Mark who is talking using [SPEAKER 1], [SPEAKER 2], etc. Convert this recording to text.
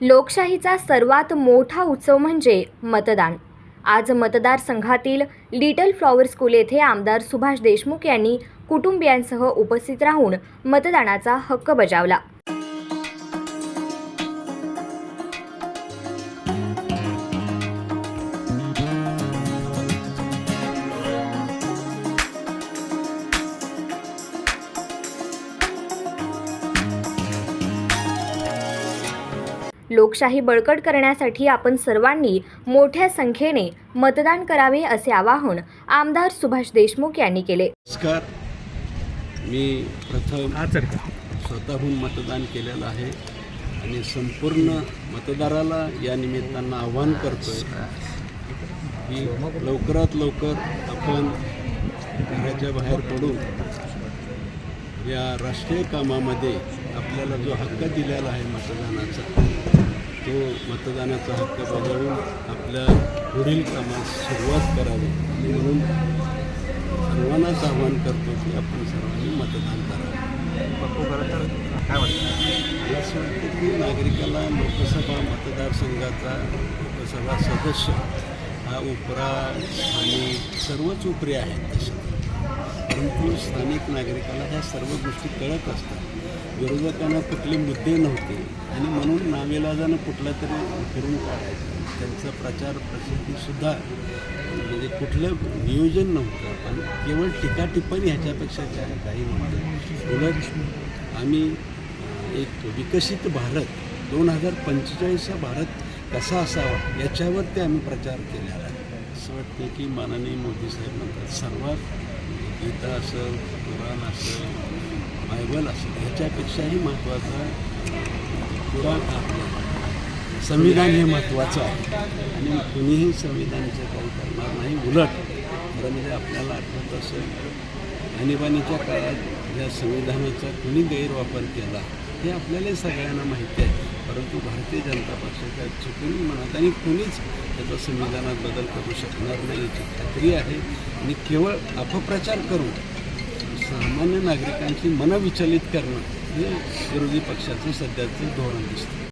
[SPEAKER 1] लोकशाहीचा सर्वात मोठा उत्सव म्हणजे मतदान. आज मतदारसंघातील लिटल फ्लॉवर स्कूल येथे आमदार सुभाष देशमुख यांनी कुटुंबियांसह उपस्थित राहून मतदानाचा हक्क बजावला. लोकशाही बळकट करण्यासाठी आपण सर्वांनी मोठ्या संख्येने मतदान करावे असे आवाहन आमदार सुभाष देशमुख यांनी केले.
[SPEAKER 2] नमस्कार. मी प्रथम स्वतःहून मतदान केलेलं आहे आणि संपूर्ण मतदाराला या निमित्तानं आव्हान करतोय की लवकरात लवकर आपण घराच्या बाहेर पडून या राष्ट्रीय कामामध्ये आपल्याला जो हक्क दिलेला आहे मतदानाचा तो मतदानाचा हक्क बजावून आपल्या पुढील कामास सुरुवात करावी. आणि म्हणून सर्वांनाच आवाहन करतो की आपण सर्वांनी मतदान करावं. मला असं वाटतं? की नागरिकाला लोकसभा मतदारसंघाचा लोकसभा सदस्य हा उपरा स्थानिक सर्वच उपरी आहेत तसं परंतु स्थानिक नागरिकाला ह्या सर्व गोष्टी कळत असतात. विरोधकांना कुठले मुद्दे नव्हते आणि म्हणून नावेलाजानं कुठला तरी फिरून काढायचं. त्यांचा प्रचार प्रसिद्धीसुद्धा म्हणजे कुठलं नियोजन नव्हतं पण केवळ टीकाटिप्पणी ह्याच्यापेक्षा काय काही नव्हतं. उलट आम्ही एक विकसित भारत दोन हजार पंचेचाळीसचा भारत कसा असावा याच्यावर ते आम्ही प्रचार केलेला आहे. असं वाटतं की माननीय मोदी साहेब म्हणतात सर्वात गीता असेल कुराण असेल बायबल असेल ह्याच्यापेक्षाही महत्त्वाचा कुराण आपलं संविधान हे महत्त्वाचं आहे. आणि कुणीही संविधानाचं काही करणार नाही उलट खरं म्हणजे आपल्याला आठवत असेल आणीबाणीच्या काळात या संविधानाचा कुणी गैरवापर केला हे आपल्याला सगळ्यांना माहिती आहे. परंतु भारतीय जनता पक्षाच्या चुकून म्हणत आणि कुणीच त्याचा संविधानात बदल करू शकणार नाही. याची खात्री आहे. आणि केवळ अपप्रचार करून सामान्य नागरिकांची मनं विचलित करणं हे विरोधी पक्षाचं सध्याचं धोरण दिसतं